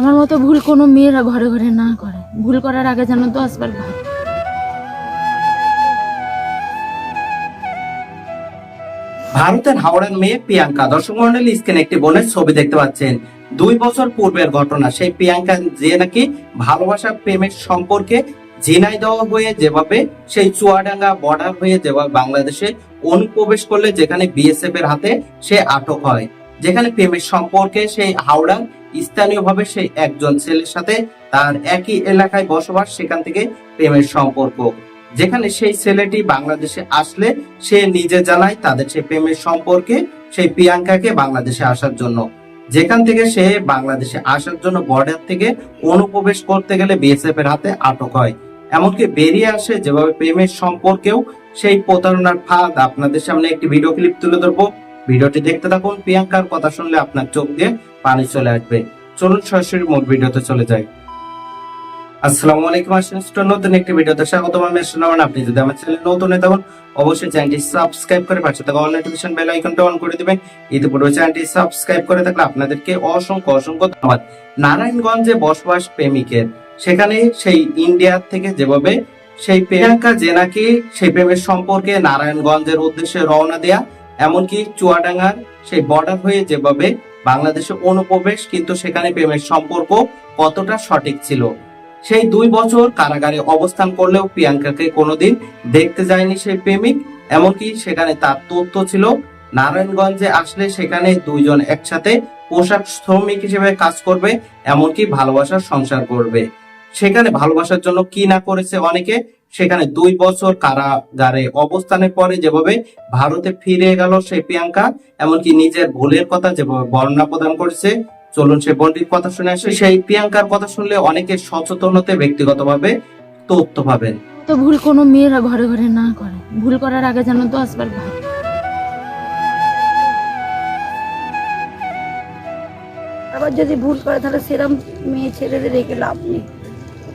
আমার মতো ভুল কোনো মেয়েরা ঘরে ঘরে না করে। ভুল করার আগে যেন দশ বার ভাবে। ভারতের হাওড়ার মেয়ে প্রিয়াঙ্কা দর্শক মন্ডলী স্ক্রিনে একটি বোনের ছবি দেখতে পাচ্ছেন। দুই বছর পূর্বের ঘটনা, সেই প্রিয়াঙ্কা যে নাকি ভালোবাসা, প্রেমের সম্পর্কে ঝিনাইদহ হয়ে যেভাবে, সেই চুয়াডাঙ্গা বর্ডার হয়ে যেভাবে বাংলাদেশে অনুপ্রবেশ করলে, যেখানে বিএসএফ এর হাতে সে আটক হয়। যেখানে প্রেমের সম্পর্কে সেই হাওড়ার স্থানীয়ভাবে সেই একজন ছেলের সাথে তার একই এলাকায় বসবাস, সেখান থেকে প্রেমের সম্পর্ক। যেখানে সেই ছেলেটি বাংলাদেশে আসলে সে নিজে জানায় তাদের সেই প্রেমের সম্পর্কে, সেই প্রিয়াঙ্কাকে বাংলাদেশে আসার জন্য। যেখান থেকে সে বাংলাদেশে আসার জন্য বর্ডার থেকে অনুপ্রবেশ করতে গেলে বিএসএফ এর হাতে আটক হয়। এমনকি বেরিয়ে আসে যেভাবে প্রেমের সম্পর্কেও, সেই প্রতারণার ফাঁদ আপনাদের সামনে একটি ভিডিও ক্লিপ তুলে ধরবো। ভিডিওটি দেখতে থাকুন, প্রিয়াঙ্কার কথা শুনলে আপনার চোখ দিয়ে পানি চলে আসবে। চলুন সরাসরি মূল ভিডিওতে চলে যাই। আসসালামু আলাইকুম আসসালাম নতুন একটি ভিডিওতে স্বাগতম। আমি আসসালাম আপনি যদি আমার চ্যানেল নতুন হয়ে থাকুন, অবশ্যই চ্যানেলটি সাবস্ক্রাইব করে পাশে থাকা অল নোটিফিকেশন বেল আইকনটা অন করে দিবেন। ইতিপূর্বে চ্যানেলটি সাবস্ক্রাইব করে থাকলে আপনাদেরকে অসংখ্য অসংখ্য ধন্যবাদ। নারায়ণগঞ্জে বসবাস প্রেমিকের, সেখানে সেই ইন্ডিয়া থেকে যেভাবে সেই প্রিয়াঙ্কা যে নাকি সেই প্রেমের সম্পর্কে নারায়ণগঞ্জের উদ্দেশ্যে রওনা দেয়া, এমনকি চুয়াডাঙ্গার সেই বর্ডার হয়ে যেভাবে বাংলাদেশে অনুপ্রবেশ, কিন্তু সেখানে প্রেমের সম্পর্ক কতটা সঠিক ছিল? সেই দুই বছর কারাগারে অবস্থান করলেও প্রিয়াঙ্কাকে কোনোদিন দেখতে যায়নি সেই প্রেমিক, এমনকি সেখানে তার তথ্য ছিল, নারায়ণগঞ্জে আসলে সেখানে দুইজন একসাথে পোশাক শ্রমিক হিসেবে কাজ করবে, এমনকি ভালোবাসার সংসার করবে। সেখানে ভালোবাসার জন্য কি না করেছে অনেকে সেখানে দুই বছর কারাগারে অবস্থানের পরে যেভাবে ভারতে ফিরে গেল সেই প্রিয়াঙ্কা, এমনকি নিজের ভুলের কথা যেভাবে বর্ণনা প্রদান করেছে। চলুন সে বন্ডির কথা শুনে আসে। সেই প্রিয়াঙ্কার কথা শুনলে অনেকে সচেতন হতে, ব্যক্তিগতভাবে তথ্য পাবেন। তো ভুল কোনো মেয়েরা ঘরে ঘরে না করে। ভুল করার আগে যেন দশ বার ভাবে আবার যদি ভুল করে, তাহলে সেরম মেয়ে ছেলেদের রেখে লাভ নেই।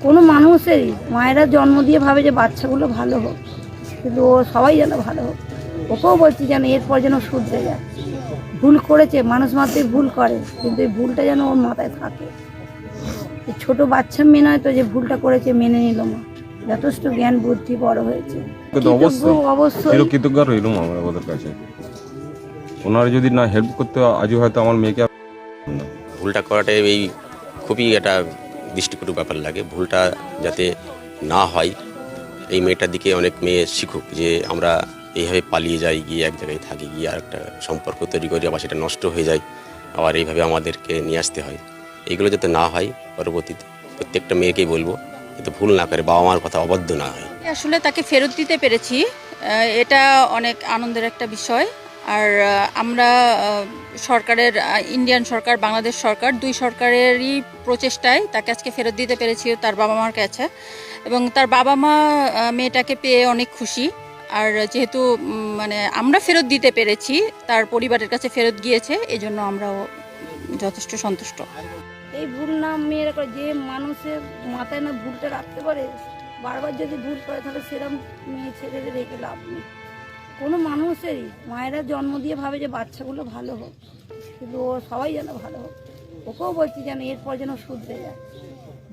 কোনো মানুষেরই মায়েরা জন্ম দিয়ে ভাবে যে বাচ্চাগুলো ভালো হোক কিন্তু ও সবাই যেন ভালো হোক। ওকেও বলছি যেন এরপর যেন শুধরে যায়। ভুল করেছে মানুষ মাত্রই ভুল করে কিন্তু এই ভুলটা যেন ওর মাথায় থাকে। এই ছোট বাচ্চা মেয়ে নয় তো যে ভুলটা করেছে মেনে নিল মা যথেষ্ট জ্ঞান বুদ্ধি বড় হয়েছে। কিন্তু অবশ্যই কৃতজ্ঞ আমরা ওদের কাছে। ওনারা যদি না হেল্প করতে আজও হয়তো আমার মেয়েকে ভুলটা করাটা এই খুবই একটা দৃষ্টিকটু ব্যাপার লাগে, ভুলটা যাতে না হয়। এই মেয়েটার দিকে অনেক মেয়ে শিখুক যে আমরা এইভাবে পালিয়ে যাই, গিয়ে এক জায়গায় থাকি, গিয়ে আর একটা সম্পর্ক তৈরি করি, আবার সেটা নষ্ট হয়ে যায়, আবার এইভাবে আমাদেরকে নিয়ে আসতে হয়। এইগুলো যাতে না হয়, পরবর্তীতে প্রত্যেকটা মেয়েকেই বলব, যাতে ভুল না করে বাবা মার কথা অবাধ্য না হয়। আসলে তাকে ফেরত দিতে পেরেছি। এটা অনেক আনন্দের একটা বিষয়। আর আমরা সরকারের ইন্ডিয়ান সরকার, বাংলাদেশ সরকার দুই সরকারেরই প্রচেষ্টায় তাকে আজকে ফেরত দিতে পেরেছি তার বাবা মার কাছে। এবং তার বাবা মা মেয়েটাকে পেয়ে অনেক খুশি। আর যেহেতু মানে আমরা ফেরত দিতে পেরেছি, তার পরিবারের কাছে ফেরত গিয়েছে, এজন্য আমরাও যথেষ্ট সন্তুষ্ট। এই ভুল না মেয়েরা করে, যে মানুষের মাথায় না ভুলটা রাখতে পারে, বারবার যদি ভুল করে, তাহলে সেরম মেয়ে ছেলেদের রেখে লাভ নেই। কোনো মানুষেরই মায়েরা জন্ম দিয়ে ভাবে যে বাচ্চাগুলো ভালো হোক কিন্তু ও সবাই যেন ভালো হোক ওকেও বলছি যেন এরপর যেন শুধরে যায়।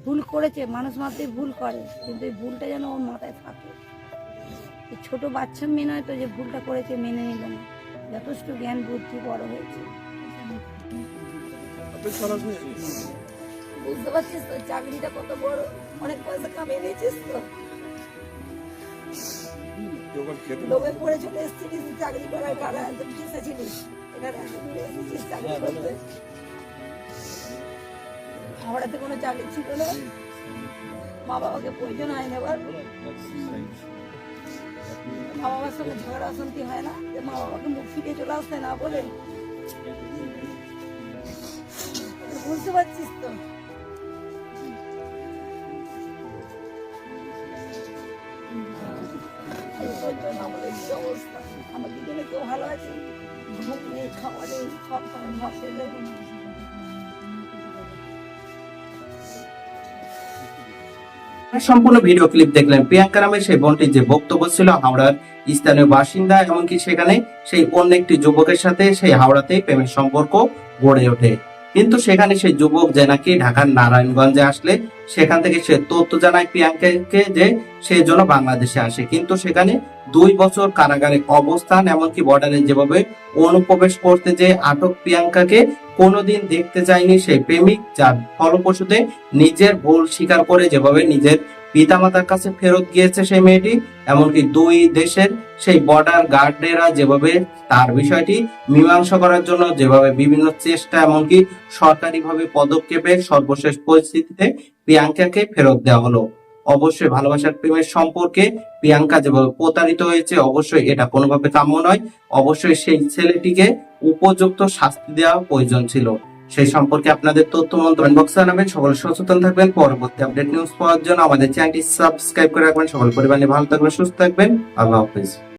ভুল করেছে মানুষ মাত্রই ভুল করে কিন্তু এই ভুলটা যেন ওর মাথায় থাকে। এই ছোট বাচ্চা মেয়ে নয় তো যে ভুলটা করেছে মেনে নিল না। যথেষ্ট জ্ঞান বুদ্ধি বড় হয়েছে। বুঝতে পারছিস তো চাকরিটা কত বড় অনেক পয়সা কামিয়ে নিয়েছিস তো। লোভে পড়ে চলে এসেছিলিস চাকরি করার কারণে একদম কিসে ছিলিস এখানে একদম এসেছিস চাকরি করতে হাওড়াতে কোনো চাকরি ছিল না। মা বাবাকে প্রয়োজন হয় না এবার। মা বাবার সঙ্গে ঝগড়া অশান্তি হয় না। যে মা বাবাকে মুখ ফিরিয়ে চলে আসতে না বলে। বুঝতে পারছিস তো? এই আমাদের কি অবস্থা। আমার দুজনে কেউ ভালো আছে? ঘুম নেই খাওয়া নেই, সব সময় সম্পূর্ণ ভিডিও ক্লিপ দেখলেন প্রিয়াঙ্কা নামের সেই বোনটির যে বক্তব্য ছিল হাওড়ার স্থানীয় বাসিন্দা, এমনকি সেখানে সেই অন্য একটি যুবকের সাথে সেই হাওড়াতেই প্রেমের সম্পর্ক গড়ে ওঠে। কিন্তু সেখানে সেই যুবক যে নাকি ঢাকার নারায়ণগঞ্জে আসলে, সেখান থেকে সে তথ্য জানায় প্রিয়াঙ্কাকে যে সে জন্য বাংলাদেশে আসে। কিন্তু সেখানে দুই বছর কারাগারে অবস্থান, এমনকি বর্ডারে যেভাবে অনুপ্রবেশ করতে যে আটক প্রিয়াঙ্কাকে কোনোদিন দেখতে চায়নি সেই প্রেমিক, যার ফলপ্রসূতে নিজের ভুল স্বীকার করে যেভাবে নিজের পিতামাতার কাছে ফেরত গিয়েছে সেই মেয়েটি, এমনকি দুই দেশের সেই বর্ডার গার্ডেরা যেভাবে তার বিষয়টি মীমাংসা করার জন্য, যেভাবে বিভিন্ন চেষ্টা, এমনকি সরকারিভাবে পদক্ষেপে সর্বশেষ পরিস্থিতিতে প্রিয়াঙ্কাকে ফেরত দেওয়া হলো। অবশ্যই ভালোবাসার প্রেমের সম্পর্কে প্রিয়াঙ্কা যেভাবে প্রতারিত হয়েছে, অবশ্যই এটা কোনোভাবে কাম্য নয়। অবশ্যই সেই ছেলেটিকে উপযুক্ত শাস্তি দেওয়া প্রয়োজন ছিল। সেই সম্পর্কে আপনাদের তথ্য মন্তব্য বক্সে জানাবেন। সকল সচেতন থাকবেন। পরবর্তী আপডেট নিউজ পাওয়ার জন্য আমাদের চ্যানেলটি সাবস্ক্রাইব করে রাখবেন। সকল পরিবার নিয়ে ভালো থাকবেন, সুস্থ থাকবেন। আল্লাহ হাফিজ।